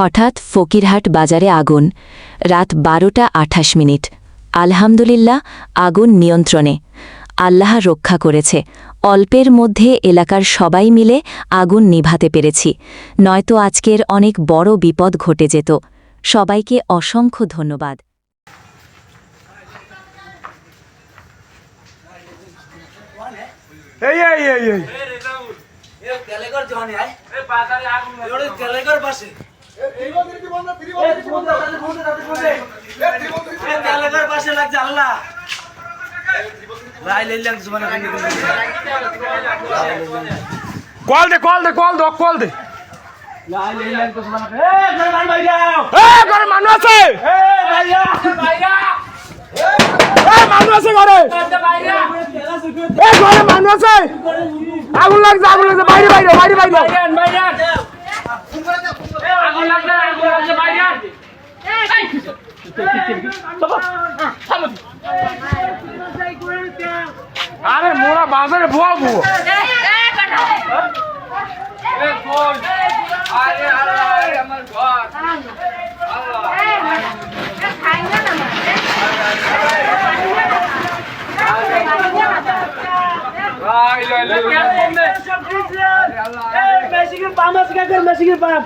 হঠাৎ ফকিরহাট বাজারে আগুন রাত বারোটা আঠাশ মিনিট আলহামদুলিল্লাহ আগুন নিয়ন্ত্রণে আল্লাহ রক্ষা করেছে অল্পের মধ্যে এলাকার সবাই মিলে আগুন নিভাতে পেরেছি নয়তো আজকের অনেক বড় বিপদ ঘটে যেত সবাইকে অসংখ্য ধন্যবাদ এই এই এই এই তেলেগর জনে আয় এবারে তেলেগর পাশে তেলেগর পাশে লাগছে আল্লাহ। কল দে কল দে কল দে কল দে। ঘরে মানুষ আছে। এ ভাইয়া ভাইয়া মানুষ আছে ঘরে। এ ঘরে মানুষ আছে। আগুন লাগছে আগুন লাগছে। বাইরে বাইরে বাইরে বাইরে। আরে মোরা বাজারে বুয়া বুয়া আরে আরে আমার ঘর মেশিনের পাম্প আছে কাকের মেশিনের পাম্প